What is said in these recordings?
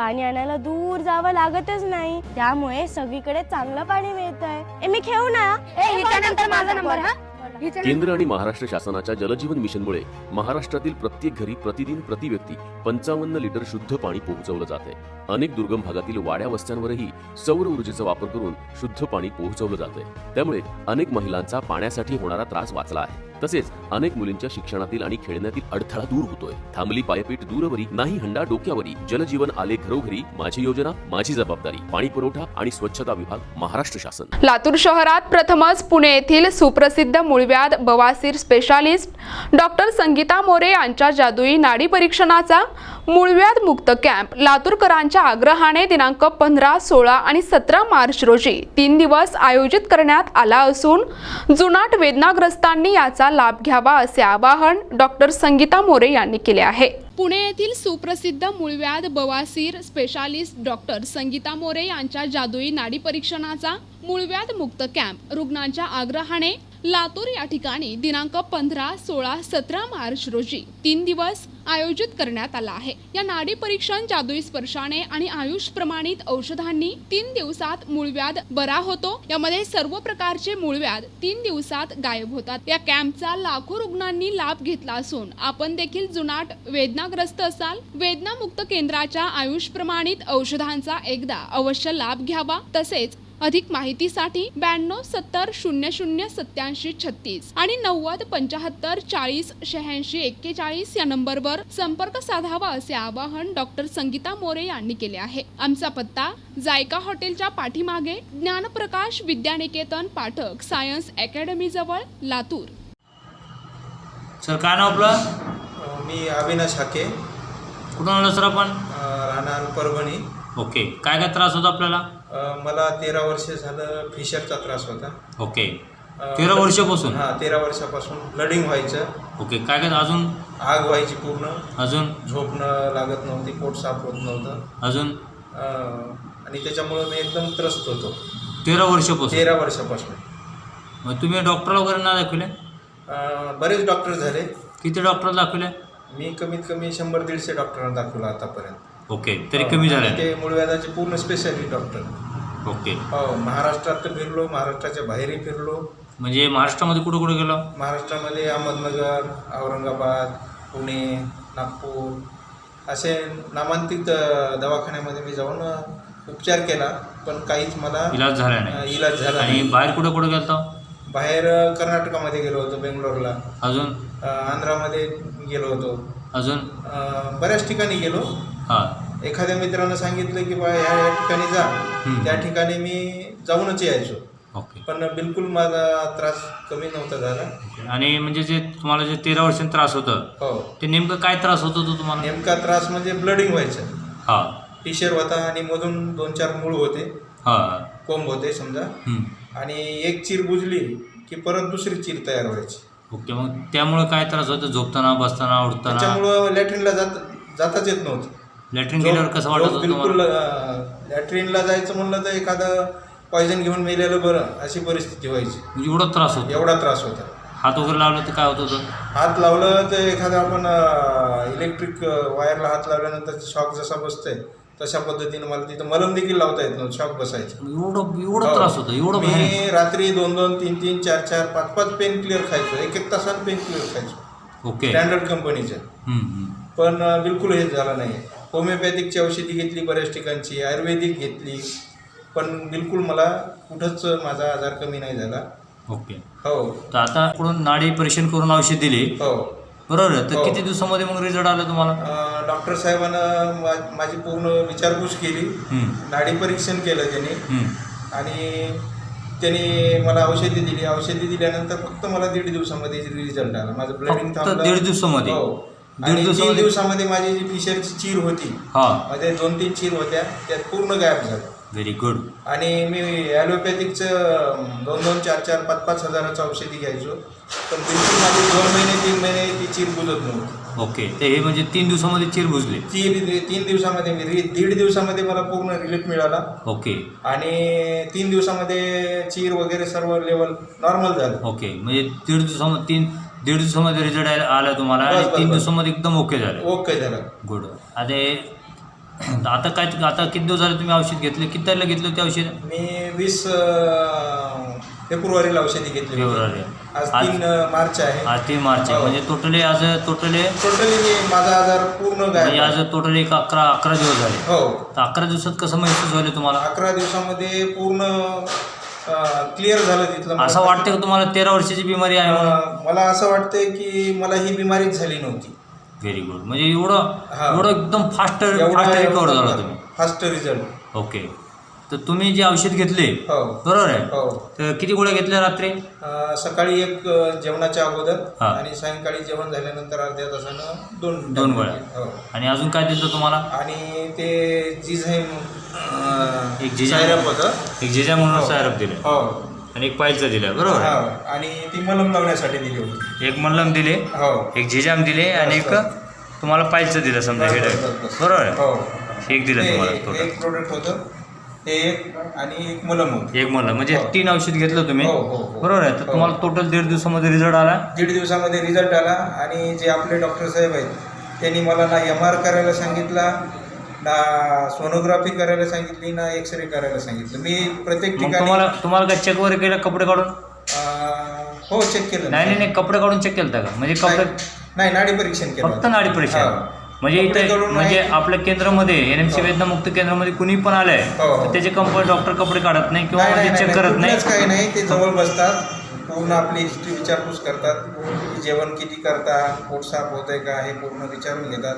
पाणी आणायला दूर जावं लागतच नाही. त्यामुळे सगळीकडे चांगलं पाणी मिळत आहे मी खेळू ना? माझा नंबर हा? केंद्र आणि महाराष्ट्र शासनाच्या जलजीवन मिशनमुळे महाराष्ट्रातील प्रत्येक घरी प्रतिदिन प्रति व्यक्ती पंचावन्न लिटर शुद्ध पाणी पोहोचवलं जाते अनेक दुर्गम भागातील वाड्या वस्त्यांवरही सौर ऊर्जेचा वापर करून शुद्ध पाणी पोहोचवलं जाते त्यामुळे अनेक महिलांचा पाण्यासाठी होणारा त्रास वाचला आहे. तसेच अनेक मुलींच्या शिक्षणातील आणि खेळण्यातील अडथळा दूर होतोय. थांबली पायपीट दूरवरी नाही हंडा डोक्यावरी जलजीवन आले घरोघरी माझी योजना माझी जबाबदारी पाणी पुरवठा आणि स्वच्छता विभाग महाराष्ट्र शासन. लातूर शहरात प्रथमच पुणे येथील सुप्रसिद्ध मूळव्याध बवासीर स्पेशालिस्ट डॉक्टर संगीता मोरे यांच्या जादुई नाडी परीक्षणाचा मूळव्याध मुक्त कॅम्प लातूरकरांच्या आग्रहाने दिनांक पंधरा सोळा आणि सतरा मार्च रोजी तीन दिवस आयोजित करण्यात आला असून जुनाट वेदनाग्रस्तांनी याचा लाभ घ्यावा असे आवाहन डॉक्टर संगीता मोरे यांनी केले आहे. पुणे येथील सुप्रसिद्ध मूळव्याध बवासीर स्पेशालिस्ट डॉक्टर संगीता मोरे यांच्या जादुई नाडी परीक्षणाचा मूळव्याध मुक्त कॅम्प रुग्णांच्या आग्रहाने लातूर या ठिकाणी दिनांक पंधरा सोळा सतरा मार्च रोजी तीन दिवस आयोजित करण्यात आला आहे. या नाडी परीक्षण जादुई स्पर्शाने आणि आयुष प्रमाणित औषधांनी तीन दिवसात मूळव्याध बरा होतो. यामध्ये सर्व प्रकारचे मूळव्याध तीन दिवसात गायब होतात. या कॅम्पचा लाखो रुग्णांनी लाभ घेतला असून आपण देखील जुनाट वेदनाग्रस्त असाल वेदनामुक्त केंद्राच्या आयुष प्रमाणित औषधांचा एकदा अवश्य लाभ घ्यावा. तसेच अधिक माहितीसाठी ब्याण्णव सत्तर शून्य शून्य सत्याऐंशी छत्तीस आणि नव्वद पंचाहत्तर चाळीस शहाऐंशी एक्केचाळीस या नंबरवर संपर्क साधावा असे आवाहन डॉक्टर संगीता मोरे यांनी केले आहे. आमचा पत्ता जायका हॉटेलच्या पाठीमागे ज्ञानप्रकाश विद्यानिकेतन पाठक सायन्स अकॅडमी जवळ लातूर. सर काय नाव आपलं? मी अविनाश हाके. कुठून आलो सर आपण? अ, राहणार परभणी. ओके. काय काय त्रास होता आपल्याला? मला तेरा वर्ष झालं फिशरचा त्रास होता. ओके. तेरा वर्षापासून? हां तेरा वर्षापासून ब्लडिंग व्हायचं. ओके काय काय अजून? आग व्हायची पूर्ण. अजून? झोपणं लागत नव्हती पोट साफ होत नव्हतं. अजून? अ, आणि त्याच्यामुळं मी एकदम त्रस्त होतो. तेरा वर्षापासून? तेरा वर्षापासून. मग तुम्ही डॉक्टर वगैरे ना दाखवले? अ, बरेच डॉक्टर झाले. किती डॉक्टर दाखवले? मी कमीत कमी शंभर दीडशे डॉक्टरांना दाखवलं आतापर्यंत. ओके तरी कमी आणि झाले. ते मूळव्याधाचे पूर्ण स्पेशालिस्ट डॉक्टर ओके. हो महाराष्ट्रात तर फिरलो महाराष्ट्राच्या बाहेरही फिरलो. म्हणजे महाराष्ट्रामध्ये कुठं कुठं गेलो? महाराष्ट्रामध्ये अहमदनगर औरंगाबाद पुणे नागपूर असे नामांकित अ, दवाखान्यामध्ये मी जाऊन अ, उपचार केला पण काहीच मला इलाज झाला अ, नाही इलाज झाला आणि नाही. बाहेर कुठं कुठं गेलतो? बाहेर अ, कर्नाटकामध्ये गेलो होतो बेंगलोरला. अजून? अ, आंध्रामध्ये गेलो होतो. अजून? अ, बऱ्याच ठिकाणी गेलो. एखाद्या मित्रानं सांगितलं की बा ह्या या ठिकाणी जा. त्या ठिकाणी मी जाऊनच यायचो. ओके. पण बिलकुल माझा त्रास कमी नव्हता झाला. आणि म्हणजे जे तुम्हाला जे तेरा वर्षांनी त्रास होतं हो. ते नेमकं काय त्रास होत होतो तुम्हाला? नेमका त्रास म्हणजे ब्लडिंग व्हायचं. हां. टिशर होता आणि मधून दोन चार मूळ होते. हां. कोंब होते समजा. हम्म. आणि एक चीर बुजली की परत दुसरी चीर तयार व्हायची. ओके. मग त्यामुळे काय त्रास होतो? झोपताना बसताना उठताना? त्याच्यामुळं लॅट्रिनला जात जाताच येत नव्हतं. लॅट्रिन गेल्यावर कसं वाटत होतं बिलकुल तुम्हाला? लॅट्रिनला जायचं म्हणलं तर एखादं पॉयझन घेऊन मेलेलं बरं अशी परिस्थिती व्हायची. म्हणजे एवढा त्रास होतो? एवढा त्रास होता. हात वगैरे लावलं तर काय होत होतं? हात लावलं तर एखादं आपण इलेक्ट्रिक वायरला हात लावल्यानंतर शॉक जसा बसतोय तशा पद्धतीनं मला तिथं मलम देखील लावता येत नव्हतं शॉक बसायचं. एवढं एवढा त्रास होतो एवढं भयानक. मी रात्री दोन दोन तीन तीन चार चार पाच पाच पेन क्लिअर खायचो. एक एक तासात पेन क्लिअर खायचो. Okay standard hmm, hmm. पण अं, बिलकुल हे झालं नाही. होमिओपॅथिकची औषधी घेतली बऱ्याच ठिकाणची आयुर्वेदिक घेतली. पण बिलकुल मला कुठंच माझा आजार कमी नाही झाला. ओके. हो. तर आता कडून नाडी परीक्षण करून औषध दिले. हो. बरोबर आहे. तर हो. किती दिवसामध्ये मग रिझल्ट आला तुम्हाला? अं, डॉक्टर साहेबांनं मा- माझी पूर्ण विचारपूस केली. हम्म, नाडी परीक्षण केलं त्यांनी. हम्म. आणि त्यांनी मला औषधी दिली. औषधी दिल्यानंतर फक्त मला दीड दिवसामध्ये रिझल्ट आला. माझं ब्लडिंग फक्त दीड दिवसामध्ये? हो. दीड आणि तीन दिवसामध्ये? दिवसामध्ये माझी जी फिशरची चीर होती हा. मध्ये दोन तीन चीर होत्या त्यात पूर्ण गायब झालं. व्हेरी गुड आणि मी ॲलोपॅथिकचं दोन दोन चार चार पाच पाच हजाराचं औषधी घ्यायचो पण बिलकुल माझी दोन महिने तीन महिने ती चीर बुजत नव्हती. ओके ते हे म्हणजे तीन दिवसामध्ये चिर बुजले? ती तीन दिवसामध्ये मी रि- दीड दिवसामध्ये मला पूर्ण रिलीफ मिळाला. ओके आणि तीन दिवसामध्ये चीर वगैरे सर्व लेवल नॉर्मल झालं. ओके म्हणजे दीड दिवसामध्ये तीन दीड दिवसामध्ये रिझल्ट आला तुम्हाला बस, आणि बस, तीन बस. दिवसामध्ये एकदम ओके झालं. ओके झालं. गुड आणि आता काय आता किती दिवस झाले तुम्ही औषध घेतले? किती तारखेला घेतलं होते औषध? मी वीस अं, फेब्रुवारीला औषधी घेतली होती. फेब्रुवारी. आज आज- तीन अं, मार्च आहे. आज तीन मार्च आहे. हो. म्हणजे टोटली आज टोटली टोटली मी माझा आजार पूर्ण म्हणजे गायब आज टोटली एक अकरा अकरा दिवस झाले. हो. तर अकरा दिवसात कसं महसूस झाले तुम्हाला? अकरा दिवसामध्ये पूर्ण क्लिअर झालं तिथलं. असं वाटतं का तुम्हाला तेरा वर्षाची बिमारी आहे म्हणून? अं, मला असं वाटतंय की मला ही बिमारीच झाली नव्हती. व्हेरी गुड म्हणजे एवढं हा. एवढं एकदम फास्ट फास्ट रिकवर झाला तुम्ही. फास्ट रिझल्ट ओके तर तुम्ही जे औषध घेतले हो. बरोबर आहे? हो. तर किती गोळ्या घेतल्या रात्री? अं, सकाळी एक अं, जेवणाच्या अगोदर हा. आणि सायंकाळी जेवण झाल्यानंतर अर्ध्या तासानं दोन दोन गोळ्या. हो. आणि अजून काय दिलं तुम्हाला? आणि ते जिझाईम अं, एक जिजा- सायरप होतं. एक जेजा म्हणून हो. सायरप दिले. हो. आणि एक पायचं दिलं बरोबर? हा? आणि ती मलम लावण्यासाठी दिली होती. एक मल्लम दिले हो. एक झिजाम दिले आणि एक तुम्हाला पायचं दिलं समजा हे बस, टाईप. बस, बस. बरोबर? आहे हो. एक दिलं तुम्हाला हे टोटल एक प्रोडक्ट होतं. हे एक आणि एक मलम होतं. एक मल्लम म्हणजे हो. तीन औषध घेतलं तुम्ही? हो, हो, हो. बरोबर आहे. तर हो. तुम्हाला टोटल दीड दिवसामध्ये रिझल्ट आला? दीड दिवसामध्ये रिझल्ट आला आणि जे आपले डॉक्टर साहेब आहेत त्यांनी मला ना एम आर करायला सांगितला ना सोनोग्राफी करायला सांगितली ना एक्स रे करायला सांगितलं. मी प्रत्येक मग ठिकाणी तुम्हाला तुम्हाला काय चेक वगैरे केलं कपडे काढून? अं, हो चेक केलं नाही नाही नाही कपडे काढून चेक केलं का? म्हणजे कपडे नाही- नाही नाडी परीक्षण केलं फक्त नाडी परीक्षा हा. म्हणजे कपडे इथे काढून म्हणजे नाही. आपल्या केंद्रामध्ये एन एम सी. वेदनामुक्त केंद्रामध्ये कुणी पण आलंय हो. तर त्याचे कंपनी डॉक्टर कपडे काढत नाही किंवा नाही, नाही, म्हणजे चेक नाही, करत नाही. कुठलंच काही नाही ते जवळ बसतात. पूर्ण आपली हिस्ट्री विचारपूस करतात. जेवण किती करता पोट साफ होतंय का हे पूर्ण विचारून घेतात.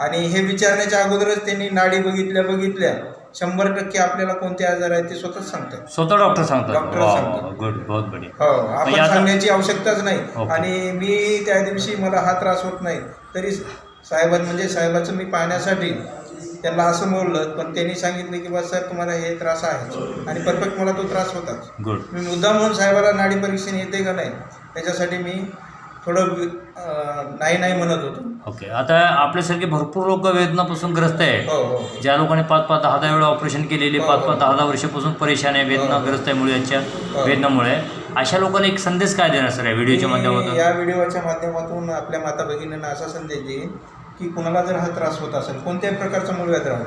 आणि हे विचारण्याच्या अगोदरच त्यांनी नाडी बघितल्या बघितल्या. शंभर टक्के आपल्याला कोणते आजार आहेत ते स्वतःच सांगतात. स्वतः डॉक्टर सांगतात. डॉक्टर सांगतात. गुड बहुत बढिया. हो आपण आता- सांगण्याची आवश्यकताच नाही. ओके. आणि मी त्या दिवशी मला हा त्रास होत नाही. तरी साहेबां म्हणजे साहेबाचं मी पाहण्यासाठी त्यांना असं बोललं पण त्यांनी सांगितलं की बा सर तुम्हाला हे त्रास आहे. आणि परफेक्ट मला तो त्रास होताच. गुड मी मुद्दा म्हणून साहेबाला नाडी परीक्षण येते का नाही त्याच्यासाठी मी थोडं नाही नाही म्हणत होतो. ओके. आता आपल्यासारखे भरपूर लोक वेदनापासून ग्रस्त आहे हो हो ज्या लोकांनी पाच पाच दहा दहा वेळा ऑपरेशन केलेले हो, पाच हो. पाच दहा दहा वर्षापासून परेशान आहे वेदनाग्रस्त आहे मुळे याच्या हो. वेदनामुळे. अशा लोकांना एक संदेश काय देणार सर या व्हिडिओच्या मी माध्यमातून? या व्हिडिओच्या माध्यमातून आपल्या माता भगिनींना असा संदेश देईन की कुणाला जर हा त्रास होत असेल कोणत्याही प्रकारचा मूळव्याध राहो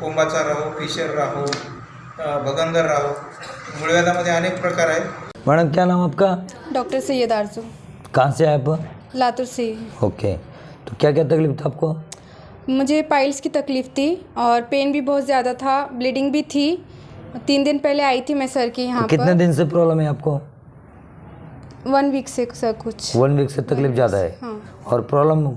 कोंबाचा राहो फिशर राहो अं, भगंदर राहो मूळव्याधामध्ये अनेक प्रकार आहेत. मैडम क्या नाम आपका? डॉक्टर सैयद आरजू. कहाँ से आए आप? लातूर से। ओके तो क्या क्या तकलीफ़ था आपको? मुझे पाइल्स की तकलीफ़ थी और पेन भी बहुत ज़्यादा था ब्लीडिंग भी थी। तीन दिन पहले आई थी मैं सर के यहाँ तो कितने दिन से प्रॉब्लम है आपको? वन वीक से सर कुछ। वन वीक से तकलीफ़ ज़्यादा है? हाँ। और प्रॉब्लम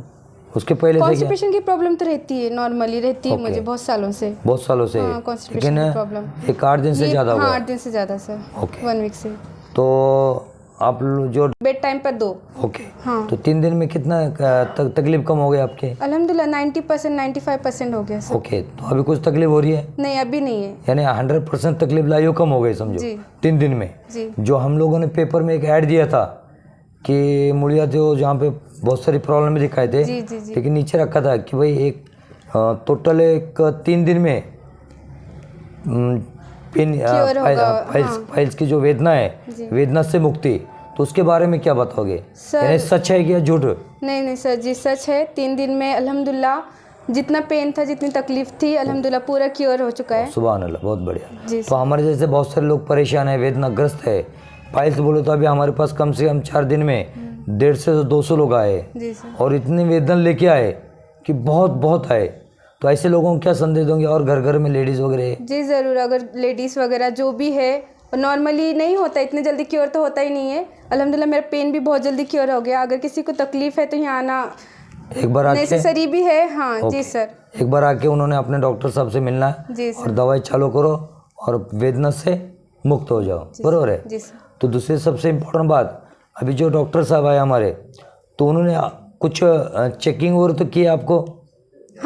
उसके पहले कॉन्स्टिपेशन की प्रॉब्लम तो रहती है नॉर्मली रहती है मुझे बहुत सालों से। बहुत सालों से? हाँ, लेकिन problem। एक आठ दिन से ज़्यादा हाँ आठ दिन से ज़्यादा सर ओके। वन वीक से। तो आप जो बेड टाइम पर दो। ओके। हाँ। तो तीन दिन में कितना तक, तकलीफ़ कम हो गई आपके? अलहमदिल्ला ninety percent ninety five percent हो गया सर। ओके तो अभी कुछ तकलीफ़ हो रही है? नहीं अभी नहीं है। यानी हंड्रेड परसेंट तकलीफ़ लाइयो कम हो गई समझो। जी। तीन दिन में। जी। जो हम लोगों ने पेपर में एक ऐड दिया था कि मुड़िया जो जहाँ पे बहुत सारी प्रॉब्लम दिखाए थे जी जी जी। लेकिन नीचे रखा था कि भाई एक टोटल एक तीन दिन में पिन होगा, फाइल्स हाँ। की जो वेदना है वेदना से मुक्ति तो उसके बारे में क्या बताओगे? सर- सच है कि या झूठ? नहीं नहीं सर जी सच है। तीन दिन में अल्हम्दुलिल्लाह जितना पेन था जितनी तकलीफ़ थी अल्हम्दुलिल्लाह पूरा क्योर हो चुका है। सुबह अल्लाह बहुत बढ़िया। तो हमारे जैसे बहुत सारे लोग परेशान है वेदनाग्रस्त है। फाइल्स बोलो तो अभी हमारे पास कम से कम चार दिन में डेढ़ से दो सौ लोग आए। और इतनी वेदना लेके आए कि बहुत बहुत आए। तो ऐसे लोगों को क्या संदेश दोगे और घर घर में लेडीज़ वगैरह? जी ज़रूर अगर लेडीज़ वगैरह जो भी है नॉर्मली नहीं होता इतने जल्दी क्योर तो होता ही नहीं है। अल्हम्दुलिल्लाह मेरा पेन भी बहुत जल्दी क्योर हो गया। अगर किसी को तकलीफ़ है तो यहाँ आना एक बार नेसेसरी भी है। हाँ जी सर एक बार आके उन्होंने अपने डॉक्टर साहब से मिलना है जी और दवाई चालू करो और वेदना से मुक्त हो जाओ। बरोबर है? जी सर तो दूसरी सबसे इम्पोर्टेंट बात अभी जो डॉक्टर साहब आए हमारे तो उन्होंने कुछ चेकिंग और तो की आपको?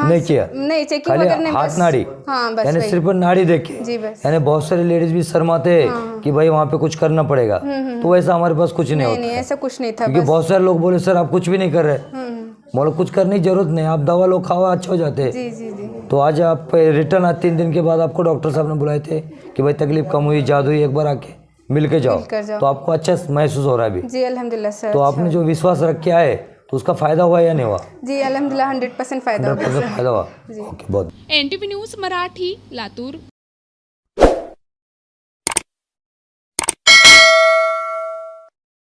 नहीं किया। नहीं चेकिंग खाली नहीं हाथ नाड़ी। हाँ बस यानी सिर्फ़ नाड़ी देखे। यानी बहुत सारी लेडीज़ भी शर्माते हैं। कि भाई वहाँ पे कुछ करना पड़ेगा। तो वैसा हमारे पास कुछ नहीं नहीं होता नहीं ऐसा कुछ नहीं था क्योंकि बहुत सारे लोग बोले सर आप कुछ भी नहीं कर रहे। हम्म, बोलो कुछ करने की ज़रूरत नहीं आप दवा लो खाओ अच्छे हो जाते। हैं जी जी जी। तो आज आप रिटर्न आज तीन दिन के बाद आपको डॉक्टर साहब ने बुलाए थे कि भाई तकलीफ़ कम हुई जादू हुई एक बार आके मिल के जाओ जाओ। तो आपको अच्छा महसूस हो रहा है अभी। जी अल्हम्दुलिल्लाह सर तो आपने जो विश्वास रख के आए तो उसका फायदा हुआ या नहीं हुआ? जी अल्हम्दुलिल्लाह हंड्रेड परसेंट फ़ायदा हो हंड्रेड गया परसेंट फायदा हुआ। ओके बहुत। N T news Marathi Latur.